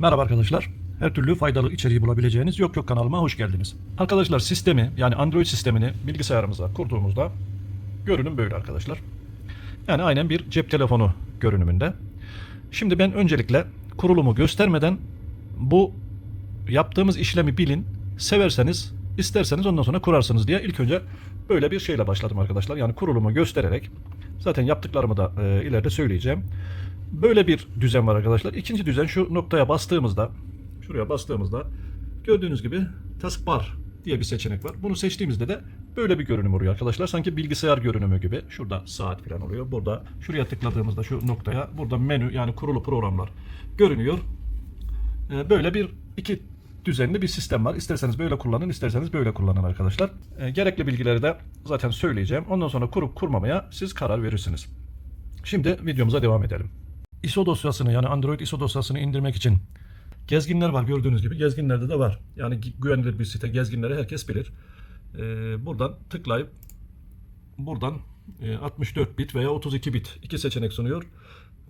Merhaba arkadaşlar. Her türlü faydalı içeriği bulabileceğiniz Yok Yok kanalıma hoş geldiniz. Arkadaşlar sistemi yani Android sistemini bilgisayarımıza kurduğumuzda görünüm böyle arkadaşlar. Yani aynen bir cep telefonu görünümünde. Şimdi ben öncelikle kurulumu göstermeden bu yaptığımız işlemi bilin. Severseniz isterseniz ondan sonra kurarsınız diye ilk önce böyle bir şeyle başladım arkadaşlar. Yani kurulumu göstererek zaten yaptıklarımı da e, ileride söyleyeceğim. Böyle bir düzen var arkadaşlar. İkinci düzen şu noktaya bastığımızda şuraya bastığımızda gördüğünüz gibi taskbar diye bir seçenek var. Bunu seçtiğimizde de böyle bir görünüm oluyor arkadaşlar. Sanki bilgisayar görünümü gibi. Şurada saat falan oluyor. Burada şuraya tıkladığımızda şu noktaya burada menü yani kurulu programlar görünüyor. Ee, Böyle bir iki düzenli bir sistem var. İsterseniz böyle kullanın, isterseniz böyle kullanın arkadaşlar. Ee, Gerekli bilgileri de zaten söyleyeceğim. Ondan sonra kurup kurmamaya siz karar verirsiniz. Şimdi videomuza devam edelim. ISO dosyasını yani Android ISO dosyasını indirmek için gezginler var gördüğünüz gibi. Gezginlerde de var. Yani gü- güvenilir bir site. Gezginleri herkes bilir. Ee, buradan tıklayıp buradan e, 64 bit veya 32 bit iki seçenek sunuyor.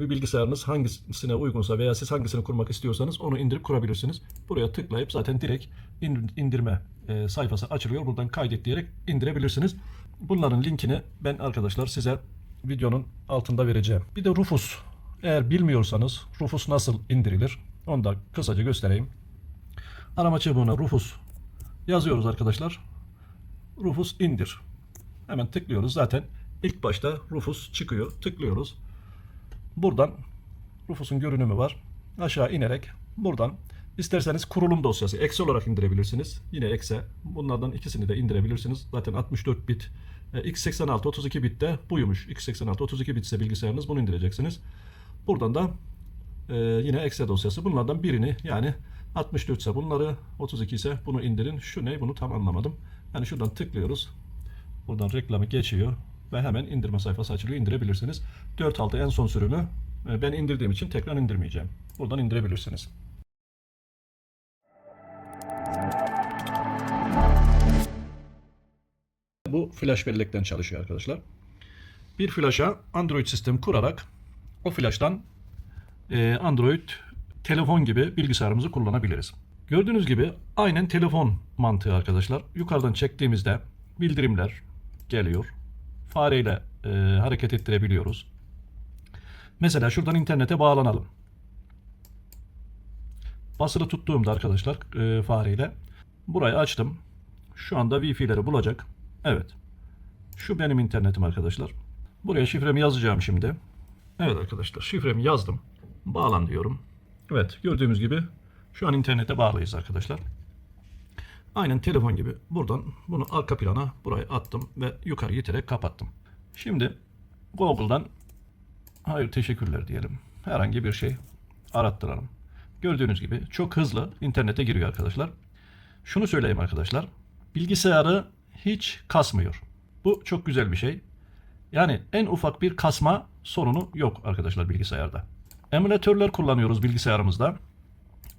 Bir bilgisayarınız hangisine uygunsa veya siz hangisini kurmak istiyorsanız onu indirip kurabilirsiniz. Buraya tıklayıp zaten direkt in- indirme e, sayfası açılıyor. Buradan kaydet diyerek indirebilirsiniz. Bunların linkini ben arkadaşlar size videonun altında vereceğim. Bir de Rufus. Eğer bilmiyorsanız Rufus nasıl indirilir? Onu da kısaca göstereyim. Arama çubuğuna Rufus yazıyoruz arkadaşlar. Rufus indir. Hemen tıklıyoruz. Zaten ilk başta Rufus çıkıyor. Tıklıyoruz. Buradan Rufus'un görünümü var. Aşağı inerek buradan isterseniz kurulum dosyası exe olarak indirebilirsiniz. Yine exe. Bunlardan ikisini de indirebilirsiniz. Zaten 64 bit. E, x86 32 bit de buymuş. x86 32 bit ise bilgisayarınız bunu indireceksiniz. Buradan da e, yine exe dosyası. Bunlardan birini yani 64 ise bunları 32 ise bunu indirin. Şu ne bunu tam anlamadım. Yani şuradan tıklıyoruz. Buradan reklamı geçiyor ve hemen indirme sayfası açılıyor. indirebilirsiniz. 4.6 en son sürümü. E, Ben indirdiğim için tekrar indirmeyeceğim. Buradan indirebilirsiniz. Bu flash bellekten çalışıyor arkadaşlar. Bir flaşa Android sistem kurarak o flaştan e, Android telefon gibi bilgisayarımızı kullanabiliriz. Gördüğünüz gibi aynen telefon mantığı arkadaşlar. Yukarıdan çektiğimizde bildirimler geliyor. Fareyle e, hareket ettirebiliyoruz. Mesela şuradan internete bağlanalım. Basılı tuttuğumda arkadaşlar e, fareyle burayı açtım. Şu anda Wi-Fi'leri bulacak. Evet. Şu benim internetim arkadaşlar. Buraya şifremi yazacağım şimdi. Evet arkadaşlar şifremi yazdım. Bağlan diyorum. Evet gördüğümüz gibi şu an internete bağlıyız arkadaşlar. Aynen telefon gibi buradan bunu arka plana buraya attım ve yukarı iterek kapattım. Şimdi Google'dan hayır teşekkürler diyelim. Herhangi bir şey arattıralım. Gördüğünüz gibi çok hızlı internete giriyor arkadaşlar. Şunu söyleyeyim arkadaşlar. Bilgisayarı hiç kasmıyor. Bu çok güzel bir şey. Yani en ufak bir kasma sorunu yok arkadaşlar bilgisayarda. Emülatörler kullanıyoruz bilgisayarımızda.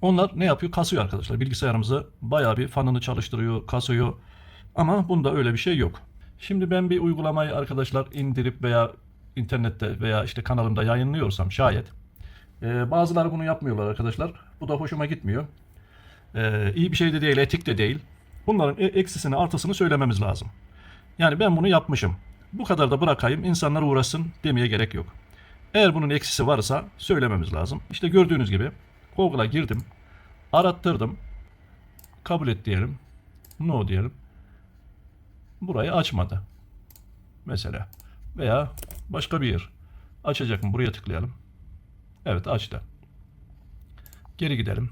Onlar ne yapıyor? Kasıyor arkadaşlar. Bilgisayarımızı bayağı bir fanını çalıştırıyor, kasıyor. Ama bunda öyle bir şey yok. Şimdi ben bir uygulamayı arkadaşlar indirip veya internette veya işte kanalımda yayınlıyorsam şayet. e, bazıları bunu yapmıyorlar arkadaşlar. Bu da hoşuma gitmiyor. E, iyi bir şey de değil, etik de değil. Bunların e- eksisini artısını söylememiz lazım. Yani ben bunu yapmışım. Bu kadar da bırakayım insanlar uğraşsın demeye gerek yok. Eğer bunun eksisi varsa söylememiz lazım. İşte gördüğünüz gibi Google'a girdim. Arattırdım. Kabul et diyelim. No diyelim. Burayı açmadı. Mesela. Veya başka bir yer. Açacak mı? Buraya tıklayalım. Evet açtı. Geri gidelim.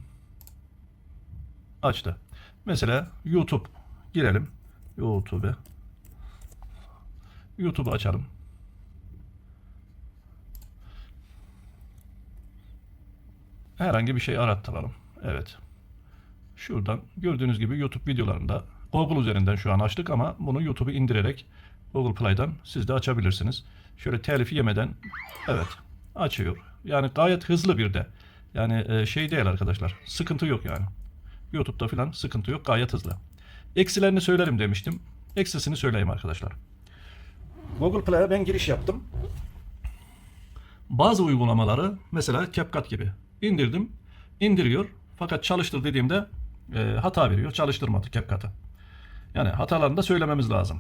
Açtı. Mesela YouTube girelim. YouTube. YouTube'u açalım. Herhangi bir şey arattıralım. Evet. Şuradan gördüğünüz gibi YouTube videolarında Google üzerinden şu an açtık ama bunu YouTube'u indirerek Google Play'den siz de açabilirsiniz. Şöyle telif yemeden evet açıyor. Yani gayet hızlı bir de. Yani e, şey değil arkadaşlar. Sıkıntı yok yani. YouTube'da falan sıkıntı yok. Gayet hızlı. Eksilerini söylerim demiştim. Eksisini söyleyeyim arkadaşlar. Google Play'e ben giriş yaptım. Bazı uygulamaları mesela CapCut gibi indirdim. indiriyor. Fakat çalıştır dediğimde e, hata veriyor. Çalıştırmadı CapCut'ı. Yani hatalarını da söylememiz lazım.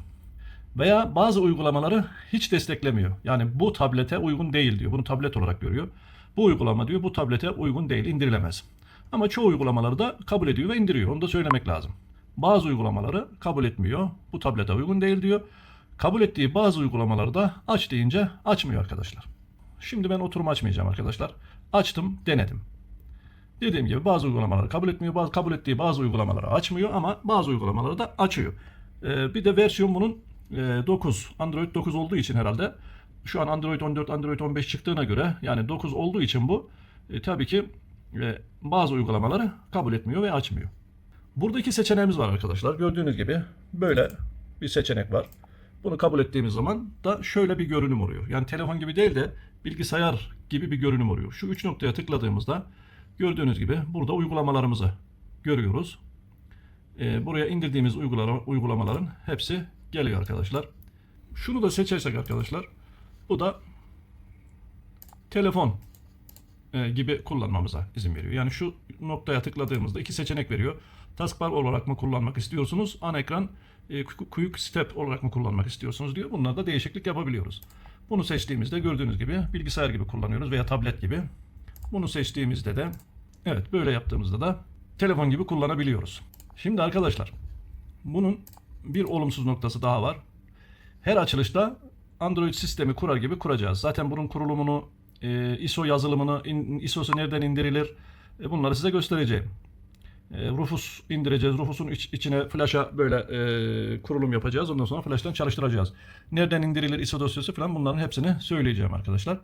Veya bazı uygulamaları hiç desteklemiyor. Yani bu tablete uygun değil diyor. Bunu tablet olarak görüyor. Bu uygulama diyor bu tablete uygun değil, indirilemez. Ama çoğu uygulamaları da kabul ediyor ve indiriyor. Onu da söylemek lazım. Bazı uygulamaları kabul etmiyor. Bu tablete uygun değil diyor. Kabul ettiği bazı uygulamaları da aç deyince açmıyor arkadaşlar. Şimdi ben oturum açmayacağım arkadaşlar. Açtım, denedim. Dediğim gibi bazı uygulamaları kabul etmiyor, bazı kabul ettiği bazı uygulamaları açmıyor ama bazı uygulamaları da açıyor. Ee, bir de versiyon bunun e, 9, Android 9 olduğu için herhalde şu an Android 14, Android 15 çıktığına göre yani 9 olduğu için bu e, tabii ki e, bazı uygulamaları kabul etmiyor ve açmıyor. Burada iki seçeneğimiz var arkadaşlar. Gördüğünüz gibi böyle bir seçenek var. Bunu kabul ettiğimiz zaman da şöyle bir görünüm oluyor. Yani telefon gibi değil de bilgisayar gibi bir görünüm oluyor. Şu üç noktaya tıkladığımızda gördüğünüz gibi burada uygulamalarımızı görüyoruz. Ee, buraya indirdiğimiz uygulama, uygulamaların hepsi geliyor arkadaşlar. Şunu da seçersek arkadaşlar bu da telefon gibi kullanmamıza izin veriyor. Yani şu noktaya tıkladığımızda iki seçenek veriyor. Taskbar olarak mı kullanmak istiyorsunuz? Ana ekran e, Quick Step olarak mı kullanmak istiyorsunuz diyor. Bunlarda değişiklik yapabiliyoruz. Bunu seçtiğimizde gördüğünüz gibi bilgisayar gibi kullanıyoruz veya tablet gibi. Bunu seçtiğimizde de evet böyle yaptığımızda da telefon gibi kullanabiliyoruz. Şimdi arkadaşlar bunun bir olumsuz noktası daha var. Her açılışta Android sistemi kurar gibi kuracağız. Zaten bunun kurulumunu, e, ISO yazılımını, in, ISO'su nereden indirilir e, bunları size göstereceğim. E, Rufus indireceğiz. Rufus'un iç- içine flash'a böyle e, kurulum yapacağız. Ondan sonra flash'tan çalıştıracağız. Nereden indirilir ISO dosyası falan bunların hepsini söyleyeceğim arkadaşlar.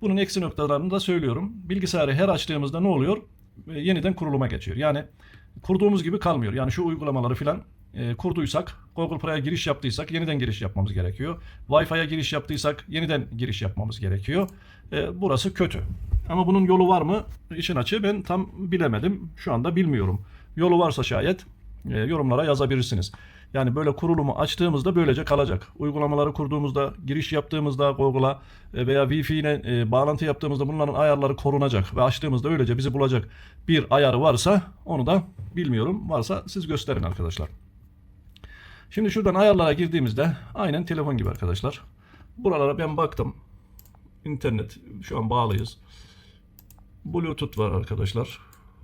Bunun eksi noktalarını da söylüyorum. Bilgisayarı her açtığımızda ne oluyor? E, yeniden kuruluma geçiyor. Yani kurduğumuz gibi kalmıyor. Yani şu uygulamaları filan e, kurduysak, Google Play'a giriş yaptıysak yeniden giriş yapmamız gerekiyor. Wi-Fi'ye giriş yaptıysak yeniden giriş yapmamız gerekiyor. E, burası kötü. Ama bunun yolu var mı? İşin açığı ben tam bilemedim. Şu anda bilmiyorum. Yolu varsa şayet e, yorumlara yazabilirsiniz. Yani böyle kurulumu açtığımızda böylece kalacak. Uygulamaları kurduğumuzda, giriş yaptığımızda Google'a veya Wi-Fi ile bağlantı yaptığımızda bunların ayarları korunacak ve açtığımızda öylece bizi bulacak bir ayarı varsa onu da bilmiyorum. Varsa siz gösterin arkadaşlar. Şimdi şuradan ayarlara girdiğimizde aynen telefon gibi arkadaşlar. Buralara ben baktım. İnternet şu an bağlıyız. Bluetooth var arkadaşlar.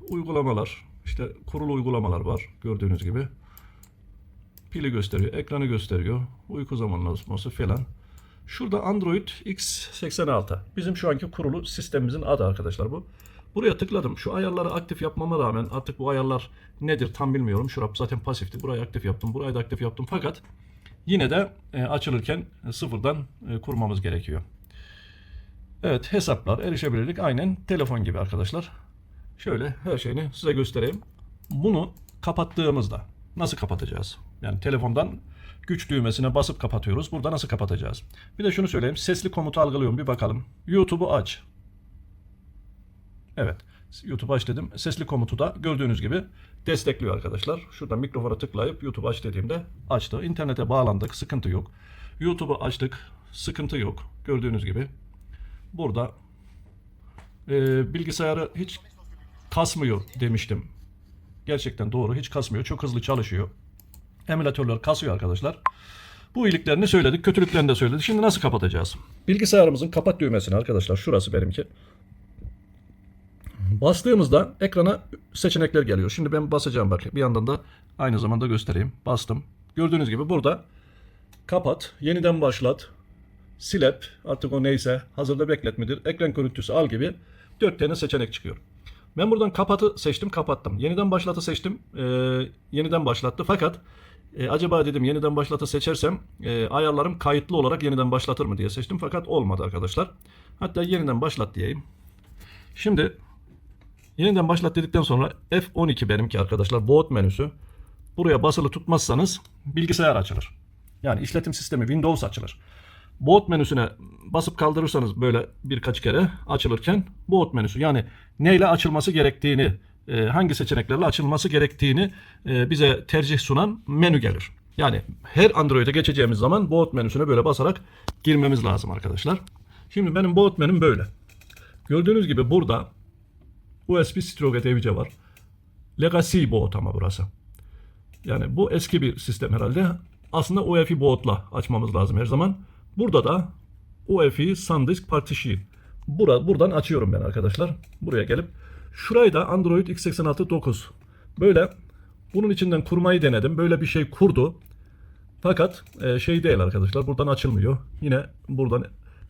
Uygulamalar, işte kurulu uygulamalar var gördüğünüz gibi. Pili gösteriyor, ekranı gösteriyor, uyku zamanlaması falan. Şurada Android X86. Bizim şu anki kurulu sistemimizin adı arkadaşlar bu. Buraya tıkladım. Şu ayarları aktif yapmama rağmen artık bu ayarlar nedir tam bilmiyorum. Şurap zaten pasifti. Burayı aktif yaptım. Burayı da aktif yaptım. Fakat yine de e, açılırken e, sıfırdan e, kurmamız gerekiyor. Evet hesaplar, erişebilirlik aynen telefon gibi arkadaşlar. Şöyle her şeyini size göstereyim. Bunu kapattığımızda nasıl kapatacağız? Yani telefondan güç düğmesine basıp kapatıyoruz. Burada nasıl kapatacağız? Bir de şunu söyleyeyim. Sesli komutu algılıyor mu? Bir bakalım. YouTube'u aç. Evet. YouTube aç dedim. Sesli komutu da gördüğünüz gibi destekliyor arkadaşlar. Şuradan mikrofona tıklayıp YouTube aç dediğimde açtı. İnternete bağlandık. Sıkıntı yok. YouTube'u açtık. Sıkıntı yok. Gördüğünüz gibi. Burada e, bilgisayarı hiç kasmıyor demiştim. Gerçekten doğru. Hiç kasmıyor. Çok hızlı çalışıyor. Emülatörler kasıyor arkadaşlar. Bu iyiliklerini söyledik. Kötülüklerini de söyledik. Şimdi nasıl kapatacağız? Bilgisayarımızın kapat düğmesini arkadaşlar. Şurası benimki. Bastığımızda ekrana seçenekler geliyor. Şimdi ben basacağım bak. Bir yandan da aynı zamanda göstereyim. Bastım. Gördüğünüz gibi burada kapat, yeniden başlat, silep artık o neyse hazırda bekletmedir. Ekran görüntüsü al gibi dört tane seçenek çıkıyor. Ben buradan kapatı seçtim kapattım. Yeniden başlatı seçtim. Ee, yeniden başlattı. Fakat e, acaba dedim yeniden başlatı seçersem e, ayarlarım kayıtlı olarak yeniden başlatır mı diye seçtim. Fakat olmadı arkadaşlar. Hatta yeniden başlat diyeyim. Şimdi yeniden başlat dedikten sonra F12 benimki arkadaşlar boot menüsü. Buraya basılı tutmazsanız bilgisayar açılır. Yani işletim sistemi Windows açılır. Boot menüsüne basıp kaldırırsanız böyle birkaç kere açılırken boot menüsü yani neyle açılması gerektiğini e, hangi seçeneklerle açılması gerektiğini e, bize tercih sunan menü gelir. Yani her Android'e geçeceğimiz zaman boot menüsüne böyle basarak girmemiz lazım arkadaşlar. Şimdi benim boot menüm böyle. Gördüğünüz gibi burada USB Stroke TVC var. Legacy boot ama burası. Yani bu eski bir sistem herhalde. Aslında UEFI boot'la açmamız lazım her zaman. Burada da UEFI SanDisk Partition. Bura, buradan açıyorum ben arkadaşlar. Buraya gelip şurayı da Android x86 9. Böyle bunun içinden kurmayı denedim. Böyle bir şey kurdu. Fakat e, şey değil arkadaşlar. Buradan açılmıyor. Yine buradan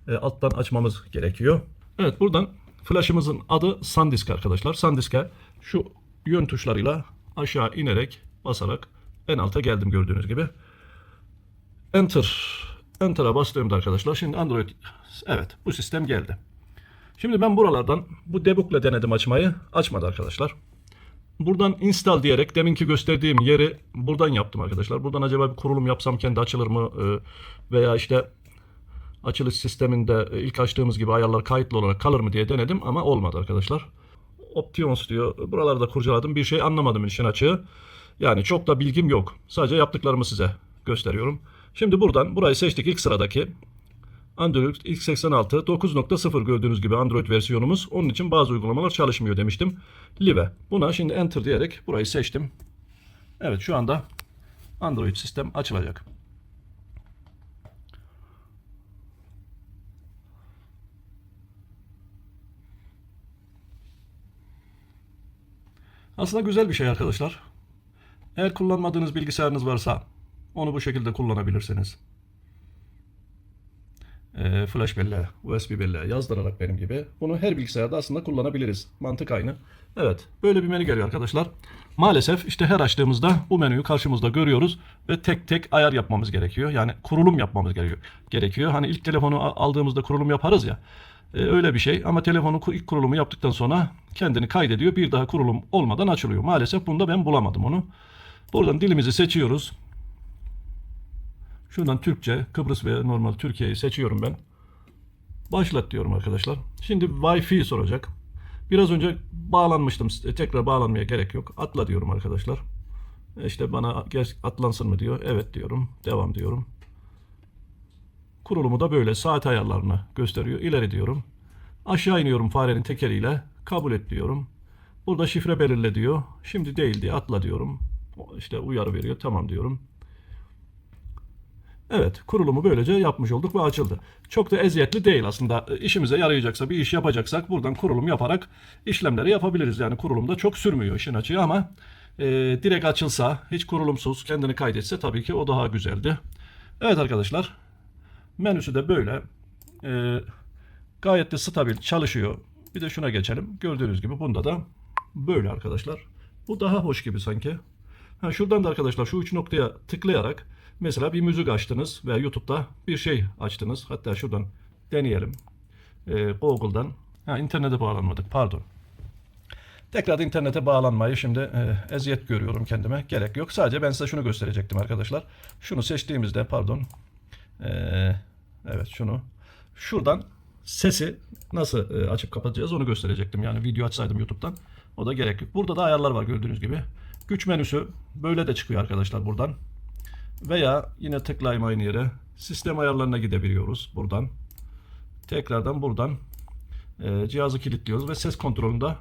e, alttan açmamız gerekiyor. Evet buradan flash'ımızın adı SanDisk arkadaşlar. SanDisk'e şu yön tuşlarıyla aşağı inerek basarak en alta geldim gördüğünüz gibi. Enter. Enter'a bastığımda arkadaşlar şimdi Android evet bu sistem geldi. Şimdi ben buralardan bu debug'la denedim açmayı. Açmadı arkadaşlar. Buradan install diyerek deminki gösterdiğim yeri buradan yaptım arkadaşlar. Buradan acaba bir kurulum yapsam kendi açılır mı? Ee, Veya işte açılış sisteminde e, ilk açtığımız gibi ayarlar kayıtlı olarak kalır mı diye denedim ama olmadı arkadaşlar. Options diyor. Buralarda kurcaladım. Bir şey anlamadım işin açığı. Yani çok da bilgim yok. Sadece yaptıklarımı size gösteriyorum. Şimdi buradan burayı seçtik ilk sıradaki. Android x86 9.0 gördüğünüz gibi Android versiyonumuz. Onun için bazı uygulamalar çalışmıyor demiştim. Live. Buna şimdi enter diyerek burayı seçtim. Evet şu anda Android sistem açılacak. Aslında güzel bir şey arkadaşlar. Eğer kullanmadığınız bilgisayarınız varsa onu bu şekilde kullanabilirsiniz. Ee, flash belleğe, USB belleğe yazdırarak benim gibi. Bunu her bilgisayarda aslında kullanabiliriz. Mantık aynı. Evet, böyle bir menü geliyor arkadaşlar. Maalesef işte her açtığımızda bu menüyü karşımızda görüyoruz ve tek tek ayar yapmamız gerekiyor. Yani kurulum yapmamız gerekiyor. Hani ilk telefonu aldığımızda kurulum yaparız ya. Ee, öyle bir şey ama telefonu ku- ilk kurulumu yaptıktan sonra kendini kaydediyor. Bir daha kurulum olmadan açılıyor. Maalesef bunda ben bulamadım onu. Buradan dilimizi seçiyoruz. Şuradan Türkçe, Kıbrıs ve normal Türkiye'yi seçiyorum ben. Başlat diyorum arkadaşlar. Şimdi Wi-Fi soracak. Biraz önce bağlanmıştım. Tekrar bağlanmaya gerek yok. Atla diyorum arkadaşlar. İşte bana atlansın mı diyor. Evet diyorum. Devam diyorum. Kurulumu da böyle saat ayarlarını gösteriyor. İleri diyorum. Aşağı iniyorum farenin tekeriyle. Kabul et diyorum. Burada şifre belirle diyor. Şimdi değil diye atla diyorum. İşte uyarı veriyor. Tamam diyorum. Evet, kurulumu böylece yapmış olduk ve açıldı. Çok da eziyetli değil aslında. İşimize yarayacaksa, bir iş yapacaksak buradan kurulum yaparak işlemleri yapabiliriz. Yani kurulumda çok sürmüyor işin açığı ama e, direkt açılsa, hiç kurulumsuz kendini kaydetse tabii ki o daha güzeldi. Evet arkadaşlar, menüsü de böyle. E, gayet de stabil çalışıyor. Bir de şuna geçelim. Gördüğünüz gibi bunda da böyle arkadaşlar. Bu daha hoş gibi sanki. Ha, şuradan da arkadaşlar şu üç noktaya tıklayarak mesela bir müzik açtınız veya YouTube'da bir şey açtınız. Hatta şuradan deneyelim. Ee, Google'dan. Ha, internete bağlanmadık pardon. Tekrar internete bağlanmayı şimdi e, eziyet görüyorum kendime. Gerek yok. Sadece ben size şunu gösterecektim arkadaşlar. Şunu seçtiğimizde pardon. Ee, evet şunu. Şuradan sesi nasıl e, açıp kapatacağız onu gösterecektim. Yani video açsaydım YouTube'dan. O da gerek yok. Burada da ayarlar var gördüğünüz gibi. Güç menüsü böyle de çıkıyor arkadaşlar buradan. Veya yine tıklayayım aynı yere. Sistem ayarlarına gidebiliyoruz buradan. Tekrardan buradan e, cihazı kilitliyoruz ve ses kontrolünü de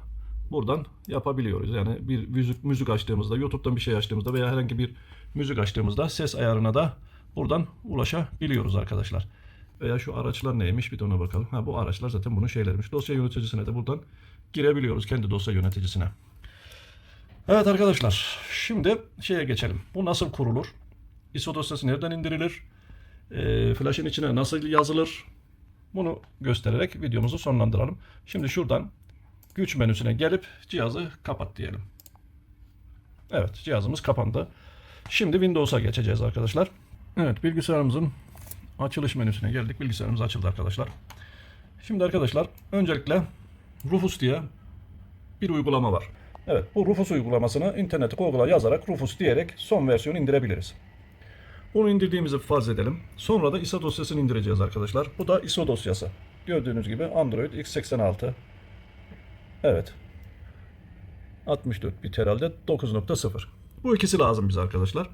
buradan yapabiliyoruz. Yani bir müzik, müzik açtığımızda, YouTube'dan bir şey açtığımızda veya herhangi bir müzik açtığımızda ses ayarına da buradan ulaşabiliyoruz arkadaşlar. Veya şu araçlar neymiş bir de ona bakalım. Ha bu araçlar zaten bunun şeylermiş. Dosya yöneticisine de buradan girebiliyoruz kendi dosya yöneticisine. Evet arkadaşlar şimdi şeye geçelim. Bu nasıl kurulur? ISO dosyası nereden indirilir? E, flash'ın içine nasıl yazılır? Bunu göstererek videomuzu sonlandıralım. Şimdi şuradan güç menüsüne gelip cihazı kapat diyelim. Evet cihazımız kapandı. Şimdi Windows'a geçeceğiz arkadaşlar. Evet bilgisayarımızın açılış menüsüne geldik. Bilgisayarımız açıldı arkadaşlar. Şimdi arkadaşlar öncelikle Rufus diye bir uygulama var. Evet bu Rufus uygulamasını internete Google'a yazarak Rufus diyerek son versiyonu indirebiliriz. Bunu indirdiğimizi farz edelim. Sonra da ISO dosyasını indireceğiz arkadaşlar. Bu da ISO dosyası. Gördüğünüz gibi Android x86. Evet. 64 bit herhalde 9.0. Bu ikisi lazım bize arkadaşlar.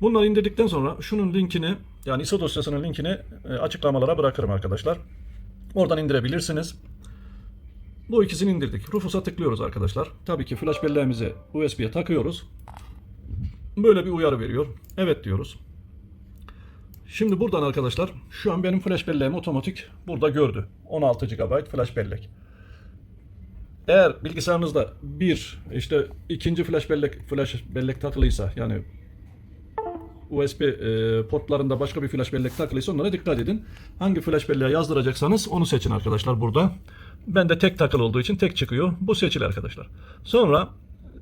Bunları indirdikten sonra şunun linkini yani ISO dosyasının linkini e, açıklamalara bırakırım arkadaşlar. Oradan indirebilirsiniz. Bu ikisini indirdik. Rufus'a tıklıyoruz arkadaşlar. Tabii ki flash belleğimizi USB'ye takıyoruz. Böyle bir uyarı veriyor. Evet diyoruz. Şimdi buradan arkadaşlar şu an benim flash belleğim otomatik burada gördü. 16 GB flash bellek. Eğer bilgisayarınızda bir işte ikinci flash bellek flash bellek takılıysa yani USB e, portlarında başka bir flash bellek takılıysa onlara dikkat edin. Hangi flash belleğe yazdıracaksanız onu seçin arkadaşlar burada. Ben de tek takılı olduğu için tek çıkıyor. Bu seçili arkadaşlar. Sonra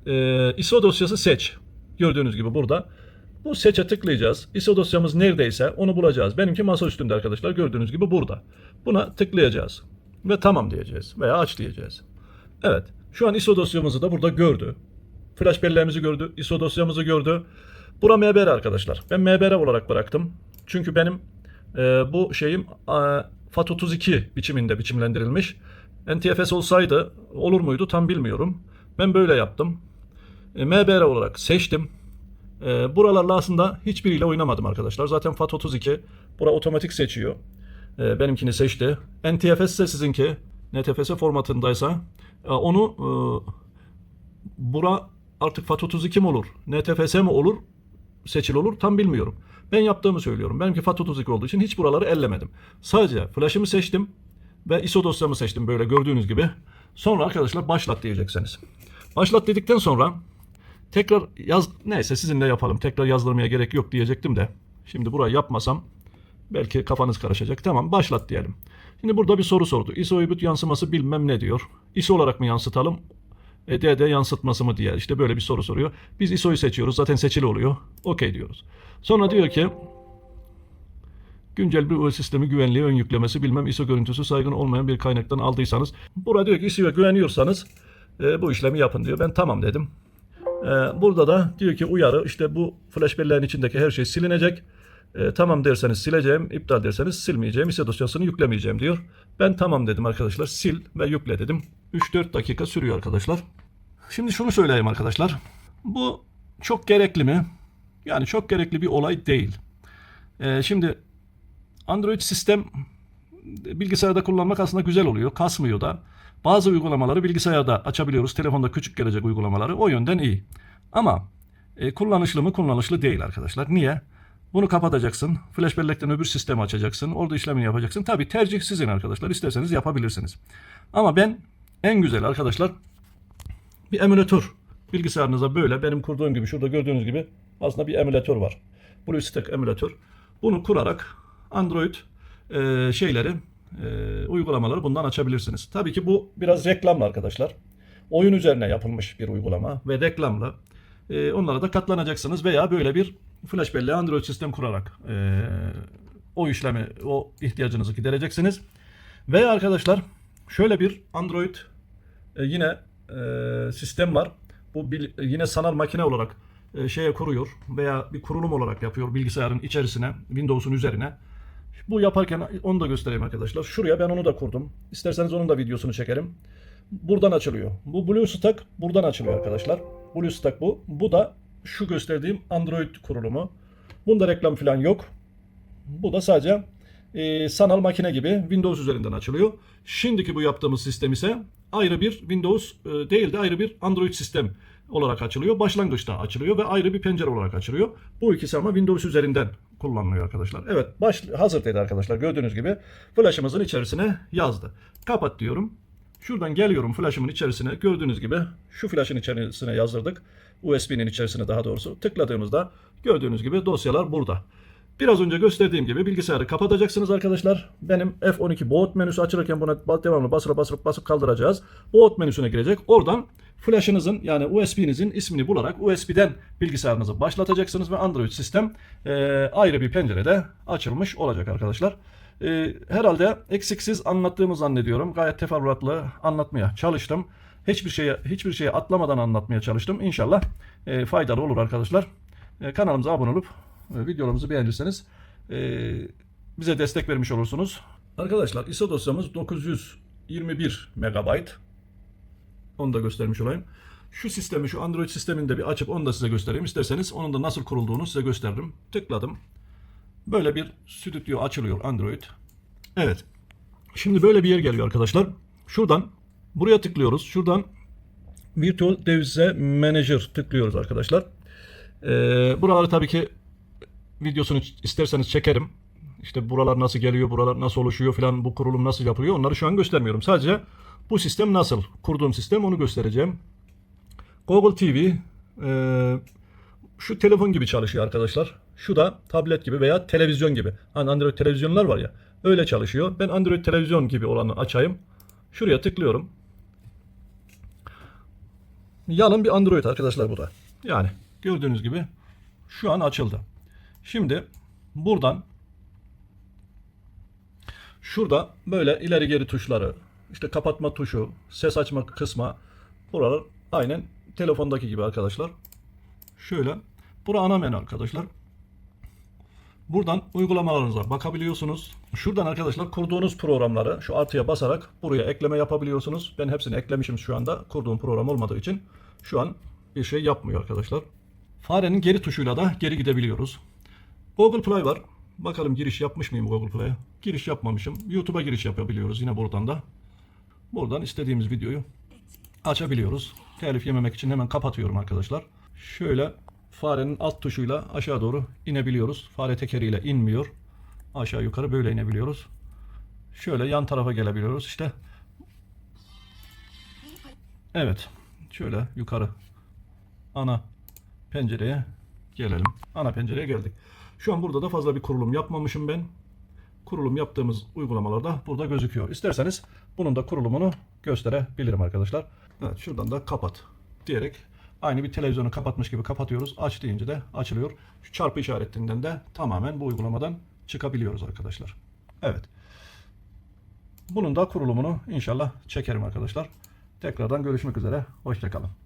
e, ISO dosyası seç. Gördüğünüz gibi burada. Bu seçe tıklayacağız. ISO dosyamız neredeyse onu bulacağız. Benimki masa üstünde arkadaşlar. Gördüğünüz gibi burada. Buna tıklayacağız. Ve tamam diyeceğiz. Veya aç diyeceğiz. Evet. Şu an ISO dosyamızı da burada gördü. Flash belleğimizi gördü. ISO dosyamızı gördü. Bura MBR arkadaşlar. Ben MBR olarak bıraktım. Çünkü benim e, bu şeyim e, FAT32 biçiminde biçimlendirilmiş. NTFS olsaydı olur muydu tam bilmiyorum. Ben böyle yaptım. E, MBR olarak seçtim. E, buralarla aslında hiçbiriyle oynamadım arkadaşlar. Zaten FAT32 bura otomatik seçiyor. E, benimkini seçti. NTFS ise sizinki NTFS formatındaysa e, onu e, bura artık FAT32 mi olur? NTFS mi olur? Seçil olur tam bilmiyorum. Ben yaptığımı söylüyorum. Benimki FAT32 olduğu için hiç buraları ellemedim. Sadece flash'ımı seçtim ve ISO dosyamı seçtim böyle gördüğünüz gibi. Sonra arkadaşlar başlat diyeceksiniz. Başlat dedikten sonra tekrar yaz neyse sizinle yapalım. Tekrar yazdırmaya gerek yok diyecektim de. Şimdi burayı yapmasam belki kafanız karışacak. Tamam başlat diyelim. Şimdi burada bir soru sordu. ISO ibüt yansıması bilmem ne diyor. ISO olarak mı yansıtalım? E, DD yansıtması mı diye işte böyle bir soru soruyor. Biz ISO'yu seçiyoruz. Zaten seçili oluyor. Okey diyoruz. Sonra diyor ki güncel bir OS sistemi güvenliği ön yüklemesi bilmem ISO görüntüsü saygın olmayan bir kaynaktan aldıysanız burada diyor ki ISO'ya güveniyorsanız e, bu işlemi yapın diyor. Ben tamam dedim. E, burada da diyor ki uyarı işte bu flash belleğin içindeki her şey silinecek. E, tamam derseniz sileceğim, iptal derseniz silmeyeceğim, ISO dosyasını yüklemeyeceğim diyor. Ben tamam dedim arkadaşlar, sil ve yükle dedim. 3-4 dakika sürüyor arkadaşlar. Şimdi şunu söyleyeyim arkadaşlar. Bu çok gerekli mi? Yani çok gerekli bir olay değil. E, şimdi Android sistem bilgisayarda kullanmak aslında güzel oluyor. Kasmıyor da. Bazı uygulamaları bilgisayarda açabiliyoruz. Telefonda küçük gelecek uygulamaları. O yönden iyi. Ama e, kullanışlı mı? Kullanışlı değil arkadaşlar. Niye? Bunu kapatacaksın. Flash bellekten öbür sistemi açacaksın. Orada işlemini yapacaksın. Tabii tercih sizin arkadaşlar. İsterseniz yapabilirsiniz. Ama ben en güzel arkadaşlar bir emülatör. Bilgisayarınıza böyle benim kurduğum gibi şurada gördüğünüz gibi aslında bir emülatör var. BlueStack emülatör. Bunu kurarak Android e, şeyleri e, uygulamaları bundan açabilirsiniz. Tabii ki bu biraz reklamlı arkadaşlar. Oyun üzerine yapılmış bir uygulama ve reklamla e, onlara da katlanacaksınız veya böyle bir flash belleği Android sistem kurarak e, o işlemi, o ihtiyacınızı gidereceksiniz. Veya arkadaşlar şöyle bir Android e, yine e, sistem var. Bu bil- yine sanal makine olarak e, şeye kuruyor veya bir kurulum olarak yapıyor bilgisayarın içerisine, Windows'un üzerine. Bu yaparken onu da göstereyim arkadaşlar. Şuraya ben onu da kurdum. İsterseniz onun da videosunu çekerim. Buradan açılıyor. Bu BlueStack buradan açılıyor arkadaşlar. BlueStack bu. Bu da şu gösterdiğim Android kurulumu. Bunda reklam falan yok. Bu da sadece e, sanal makine gibi Windows üzerinden açılıyor. Şimdiki bu yaptığımız sistem ise ayrı bir Windows e, değil de ayrı bir Android sistem olarak açılıyor. Başlangıçta açılıyor ve ayrı bir pencere olarak açılıyor. Bu ikisi ama Windows üzerinden kullanılıyor arkadaşlar. Evet baş, hazır dedi arkadaşlar gördüğünüz gibi flash'ımızın içerisine yazdı. Kapat diyorum. Şuradan geliyorum flash'ımın içerisine gördüğünüz gibi şu flash'ın içerisine yazdırdık. USB'nin içerisine daha doğrusu tıkladığımızda gördüğünüz gibi dosyalar burada. Biraz önce gösterdiğim gibi bilgisayarı kapatacaksınız arkadaşlar. Benim F12 boot menüsü açılırken buna devamlı basıp basıp basıp kaldıracağız. Boot menüsüne girecek. Oradan flash'ınızın yani USB'nizin ismini bularak USB'den bilgisayarınızı başlatacaksınız ve Android sistem e, ayrı bir pencerede açılmış olacak arkadaşlar. E, herhalde eksiksiz anlattığımı zannediyorum. Gayet teferruatlı anlatmaya çalıştım. Hiçbir şeye hiçbir şeye atlamadan anlatmaya çalıştım. İnşallah e, faydalı olur arkadaşlar. E, kanalımıza abone olup videolarımızı beğenirseniz e, bize destek vermiş olursunuz. Arkadaşlar ISO dosyamız 921 MB. Onu da göstermiş olayım. Şu sistemi, şu Android sistemini de bir açıp onu da size göstereyim. İsterseniz onun da nasıl kurulduğunu size gösteririm. Tıkladım. Böyle bir stüdyo açılıyor Android. Evet. Şimdi böyle bir yer geliyor arkadaşlar. Şuradan Buraya tıklıyoruz. Şuradan Virtual Device Manager tıklıyoruz arkadaşlar. Ee, buraları tabii ki videosunu isterseniz çekerim. İşte buralar nasıl geliyor, buralar nasıl oluşuyor falan, bu kurulum nasıl yapılıyor onları şu an göstermiyorum. Sadece bu sistem nasıl, kurduğum sistem onu göstereceğim. Google TV e, şu telefon gibi çalışıyor arkadaşlar. Şu da tablet gibi veya televizyon gibi. Hani Android televizyonlar var ya öyle çalışıyor. Ben Android televizyon gibi olanı açayım. Şuraya tıklıyorum. Yalın bir Android arkadaşlar bu da. Yani gördüğünüz gibi şu an açıldı. Şimdi buradan şurada böyle ileri geri tuşları, işte kapatma tuşu, ses açma kısma buralar aynen telefondaki gibi arkadaşlar. Şöyle bura ana menü arkadaşlar. Buradan uygulamalarınıza bakabiliyorsunuz. Şuradan arkadaşlar kurduğunuz programları şu artıya basarak buraya ekleme yapabiliyorsunuz. Ben hepsini eklemişim şu anda. Kurduğum program olmadığı için şu an bir şey yapmıyor arkadaşlar. Farenin geri tuşuyla da geri gidebiliyoruz. Google Play var. Bakalım giriş yapmış mıyım Google Play'e? Giriş yapmamışım. YouTube'a giriş yapabiliyoruz yine buradan da. Buradan istediğimiz videoyu açabiliyoruz. Telif yememek için hemen kapatıyorum arkadaşlar. Şöyle farenin alt tuşuyla aşağı doğru inebiliyoruz. Fare tekeriyle inmiyor. Aşağı yukarı böyle inebiliyoruz. Şöyle yan tarafa gelebiliyoruz. İşte Evet. Şöyle yukarı ana pencereye gelelim. Ana pencereye geldik. Şu an burada da fazla bir kurulum yapmamışım ben. Kurulum yaptığımız uygulamalarda burada gözüküyor. İsterseniz bunun da kurulumunu gösterebilirim arkadaşlar. Evet şuradan da kapat diyerek aynı bir televizyonu kapatmış gibi kapatıyoruz. Aç deyince de açılıyor. Şu çarpı işaretinden de tamamen bu uygulamadan çıkabiliyoruz arkadaşlar. Evet. Bunun da kurulumunu inşallah çekerim arkadaşlar. Tekrardan görüşmek üzere. Hoşçakalın.